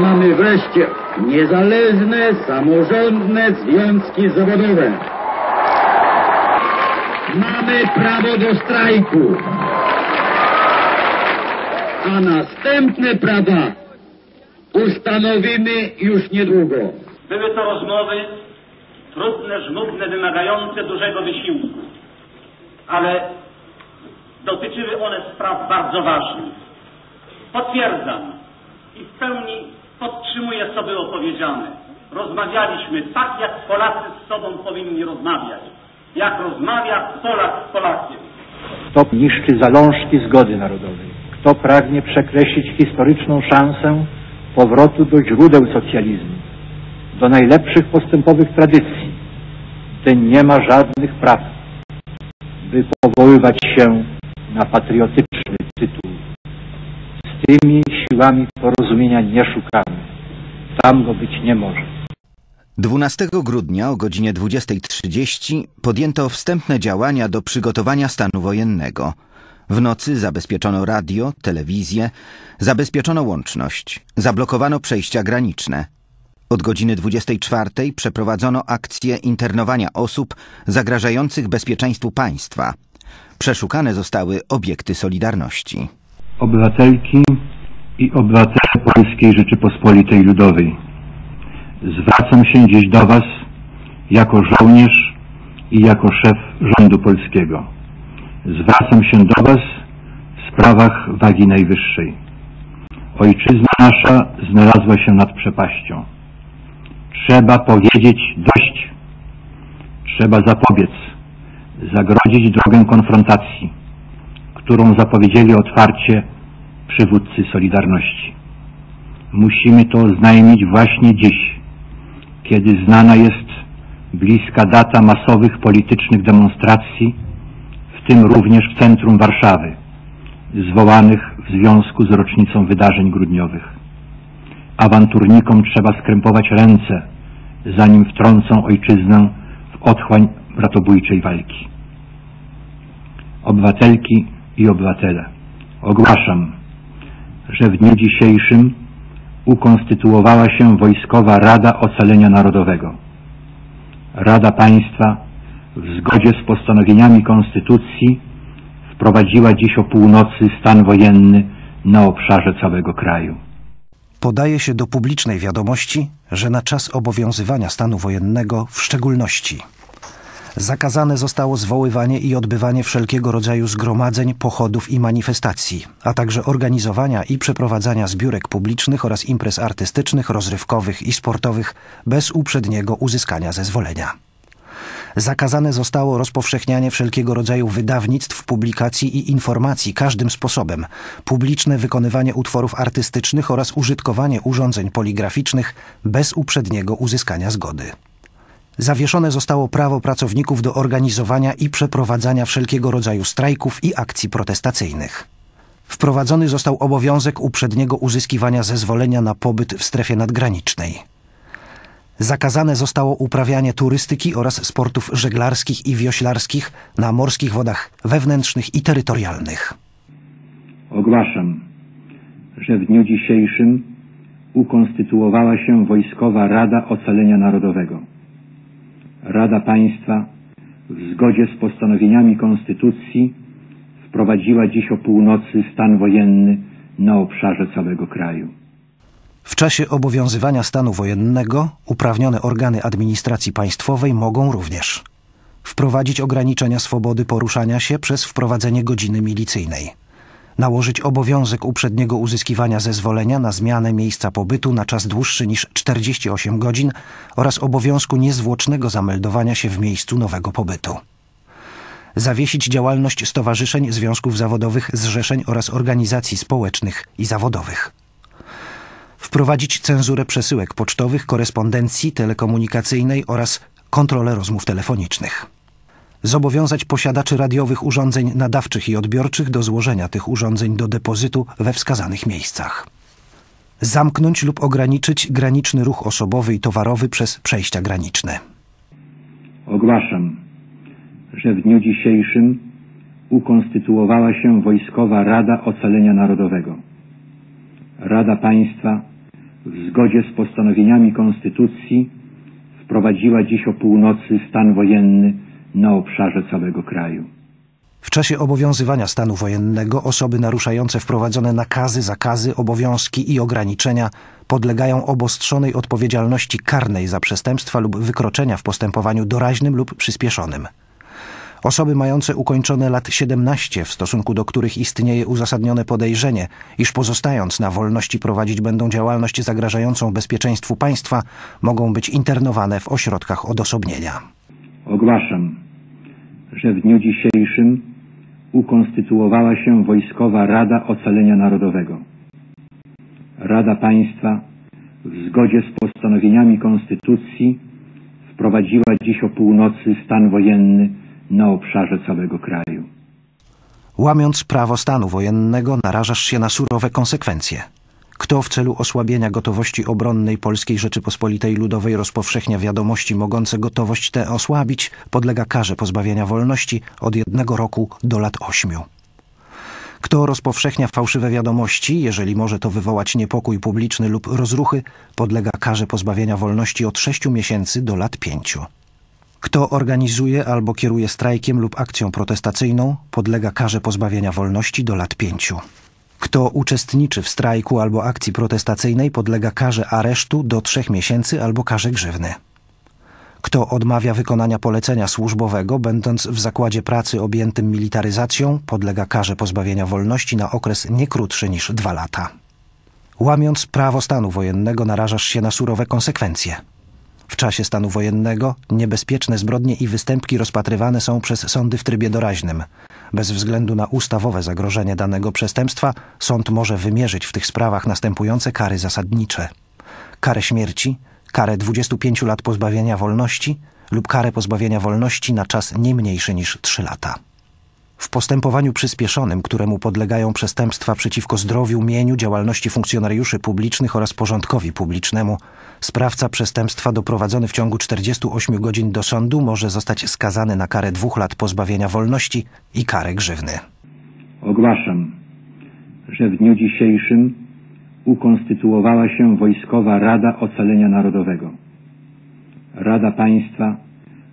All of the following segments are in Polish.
Mamy wreszcie niezależne, samorządne związki zawodowe. Mamy prawo do strajku. A następne prawa ustanowimy już niedługo. Były to rozmowy trudne, żmudne, wymagające dużego wysiłku, ale dotyczyły one spraw bardzo ważnych. Potwierdzam i w pełni podtrzymuję sobie opowiedziane. Rozmawialiśmy tak, jak Polacy z sobą powinni rozmawiać. Jak rozmawia Polak z Polakiem. Kto niszczy zalążki zgody narodowej? Kto pragnie przekreślić historyczną szansę powrotu do źródeł socjalizmu, do najlepszych postępowych tradycji, ten nie ma żadnych praw, by powoływać się na patriotyczny tytuł. Z tymi siłami porozumienia nie szukamy. Tam go być nie może. 12 grudnia o godzinie 20.30 podjęto wstępne działania do przygotowania stanu wojennego. W nocy zabezpieczono radio, telewizję, zabezpieczono łączność, zablokowano przejścia graniczne. Od godziny 24 przeprowadzono akcję internowania osób zagrażających bezpieczeństwu państwa. Przeszukane zostały obiekty Solidarności. Obywatelki i obywatele Polskiej Rzeczypospolitej Ludowej. Zwracam się dziś do Was jako żołnierz i jako szef rządu polskiego. Zwracam się do Was w sprawach wagi najwyższej. Ojczyzna nasza znalazła się nad przepaścią. Trzeba powiedzieć dość. Trzeba zapobiec, zagrodzić drogę konfrontacji, którą zapowiedzieli otwarcie przywódcy Solidarności. Musimy to oznajmić właśnie dziś, kiedy znana jest bliska data masowych politycznych demonstracji, w tym również w centrum Warszawy, zwołanych w związku z rocznicą wydarzeń grudniowych. Awanturnikom trzeba skrępować ręce, zanim wtrącą ojczyznę w otchłań bratobójczej walki. Obywatelki i obywatele, ogłaszam, że w dniu dzisiejszym ukonstytuowała się Wojskowa Rada Ocalenia Narodowego. Rada Państwa w zgodzie z postanowieniami Konstytucji wprowadziła dziś o północy stan wojenny na obszarze całego kraju. Podaje się do publicznej wiadomości, że na czas obowiązywania stanu wojennego w szczególności zakazane zostało zwoływanie i odbywanie wszelkiego rodzaju zgromadzeń, pochodów i manifestacji, a także organizowania i przeprowadzania zbiórek publicznych oraz imprez artystycznych, rozrywkowych i sportowych bez uprzedniego uzyskania zezwolenia. Zakazane zostało rozpowszechnianie wszelkiego rodzaju wydawnictw, publikacji i informacji każdym sposobem, publiczne wykonywanie utworów artystycznych oraz użytkowanie urządzeń poligraficznych bez uprzedniego uzyskania zgody. Zawieszone zostało prawo pracowników do organizowania i przeprowadzania wszelkiego rodzaju strajków i akcji protestacyjnych. Wprowadzony został obowiązek uprzedniego uzyskiwania zezwolenia na pobyt w strefie nadgranicznej. Zakazane zostało uprawianie turystyki oraz sportów żeglarskich i wioślarskich na morskich wodach wewnętrznych i terytorialnych. Ogłaszam, że w dniu dzisiejszym ukonstytuowała się Wojskowa Rada Ocalenia Narodowego. Rada Państwa w zgodzie z postanowieniami Konstytucji wprowadziła dziś o północy stan wojenny na obszarze całego kraju. W czasie obowiązywania stanu wojennego uprawnione organy administracji państwowej mogą również wprowadzić ograniczenia swobody poruszania się przez wprowadzenie godziny milicyjnej, nałożyć obowiązek uprzedniego uzyskiwania zezwolenia na zmianę miejsca pobytu na czas dłuższy niż 48 godzin oraz obowiązku niezwłocznego zameldowania się w miejscu nowego pobytu. Zawiesić działalność stowarzyszeń, związków zawodowych, zrzeszeń oraz organizacji społecznych i zawodowych wprowadzić cenzurę przesyłek pocztowych, korespondencji telekomunikacyjnej oraz kontrolę rozmów telefonicznych. Zobowiązać posiadaczy radiowych urządzeń nadawczych i odbiorczych do złożenia tych urządzeń do depozytu we wskazanych miejscach. Zamknąć lub ograniczyć graniczny ruch osobowy i towarowy przez przejścia graniczne. Ogłaszam, że w dniu dzisiejszym ukonstytuowała się Wojskowa Rada Ocalenia Narodowego. Rada Państwa w zgodzie z postanowieniami Konstytucji wprowadziła dziś o północy stan wojenny na obszarze całego kraju. W czasie obowiązywania stanu wojennego osoby naruszające wprowadzone nakazy, zakazy, obowiązki i ograniczenia podlegają obostrzonej odpowiedzialności karnej za przestępstwa lub wykroczenia w postępowaniu doraźnym lub przyspieszonym. Osoby mające ukończone lat 17, w stosunku do których istnieje uzasadnione podejrzenie, iż pozostając na wolności prowadzić będą działalność zagrażającą bezpieczeństwu państwa, mogą być internowane w ośrodkach odosobnienia. Ogłaszam, że w dniu dzisiejszym ukonstytuowała się Wojskowa Rada Ocalenia Narodowego. Rada Państwa w zgodzie z postanowieniami Konstytucji wprowadziła dziś o północy stan wojenny na obszarze całego kraju. Łamiąc prawo stanu wojennego, narażasz się na surowe konsekwencje. Kto w celu osłabienia gotowości obronnej Polskiej Rzeczypospolitej Ludowej rozpowszechnia wiadomości mogące gotowość tę osłabić, podlega karze pozbawienia wolności od jednego roku do lat ośmiu. Kto rozpowszechnia fałszywe wiadomości, jeżeli może to wywołać niepokój publiczny lub rozruchy, podlega karze pozbawienia wolności od sześciu miesięcy do lat pięciu. Kto organizuje albo kieruje strajkiem lub akcją protestacyjną, podlega karze pozbawienia wolności do lat pięciu. Kto uczestniczy w strajku albo akcji protestacyjnej, podlega karze aresztu do trzech miesięcy albo karze grzywny. Kto odmawia wykonania polecenia służbowego, będąc w zakładzie pracy objętym militaryzacją, podlega karze pozbawienia wolności na okres nie krótszy niż dwa lata. Łamiąc prawo stanu wojennego, narażasz się na surowe konsekwencje. W czasie stanu wojennego niebezpieczne zbrodnie i występki rozpatrywane są przez sądy w trybie doraźnym. Bez względu na ustawowe zagrożenie danego przestępstwa, sąd może wymierzyć w tych sprawach następujące kary zasadnicze: karę śmierci, karę 25 lat pozbawienia wolności lub karę pozbawienia wolności na czas nie mniejszy niż 3 lata. W postępowaniu przyspieszonym, któremu podlegają przestępstwa przeciwko zdrowiu, mieniu, działalności funkcjonariuszy publicznych oraz porządkowi publicznemu, sprawca przestępstwa doprowadzony w ciągu 48 godzin do sądu może zostać skazany na karę dwóch lat pozbawienia wolności i karę grzywny. Ogłaszam, że w dniu dzisiejszym ukonstytuowała się Wojskowa Rada Ocalenia Narodowego. Rada Państwa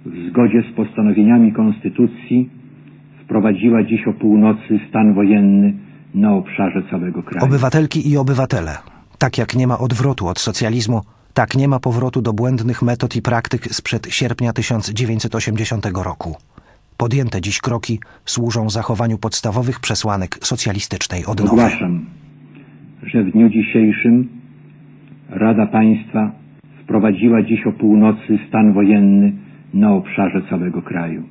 w zgodzie z postanowieniami Konstytucji wprowadziła dziś o północy stan wojenny na obszarze całego kraju. Obywatelki i obywatele, tak jak nie ma odwrotu od socjalizmu, tak nie ma powrotu do błędnych metod i praktyk sprzed sierpnia 1980 roku. Podjęte dziś kroki służą zachowaniu podstawowych przesłanek socjalistycznej odnowy. Ogłaszam, że w dniu dzisiejszym Rada Państwa wprowadziła dziś o północy stan wojenny na obszarze całego kraju.